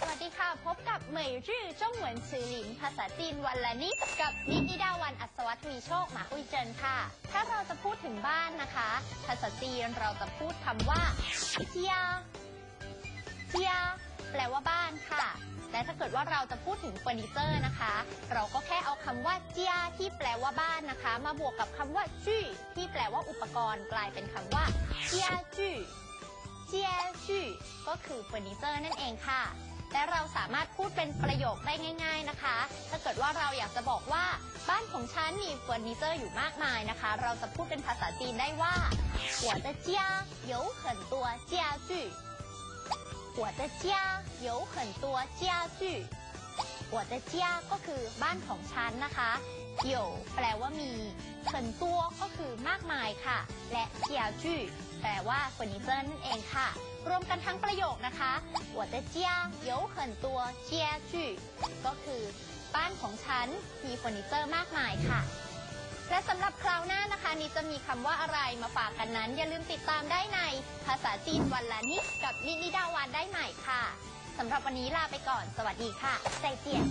สวัสดีค่ะ พบกับเหมยจื้อจ้องเหวินซือหลิน ภาษาจีนวันละนิดกับนิติดาวันอัศวัตวีโชคหมาอุยเจินค่ะ ถ้าเราจะพูดถึงบ้านนะคะ ภาษาจีนเราจะพูดคำว่าเจียเจียแปลว่าบ้านค่ะ และถ้าเกิดว่าเราจะพูดถึงเฟอร์นิเจอร์นะคะ เราก็แค่เอาคำว่าเจียที่แปลว่าบ้านนะคะ มาบวกกับคำว่าจื้อที่แปลว่าอุปกรณ์ กลายเป็นคำว่าเจียจื้อ ก็คือเฟอร์นิเจอร์นั่นเองค่ะ และเราสามารถพูดเป็นประโยคได้ง่าย ๆนะคะ ถ้าเกิดว่าเราอยากจะบอกว่า บ้านของฉันมีเฟอร์นิเจอร์อยู่มากมายนะคะ เราจะพูดเป็นภาษาจีนได้ว่า我的家有很多家具我的家有很多家具 我的家ก็คือบ้านของฉันนะคะ有แปลว่ามี很多ก็คือมากมายค่ะ และ家具แปลว่าเฟอร์นิเจอร์นั่นเองค่ะ รวมกันทั้งประโยคนะคะ我的家有很多家具ก็คือบ้านของฉันมีเฟอร์นิเจอร์มากมายค่ะ และสำหรับคราวหน้านะคะนิดจะมีคำว่าอะไรมาฝากกันนั้น อย่าลืมติดตามได้ในภาษาจีนวันละนิดกับนิดนิดาวันได้ใหม่ค่ะ สำหรับวันนี้ลาไปก่อน สวัสดีค่ะใจเจียน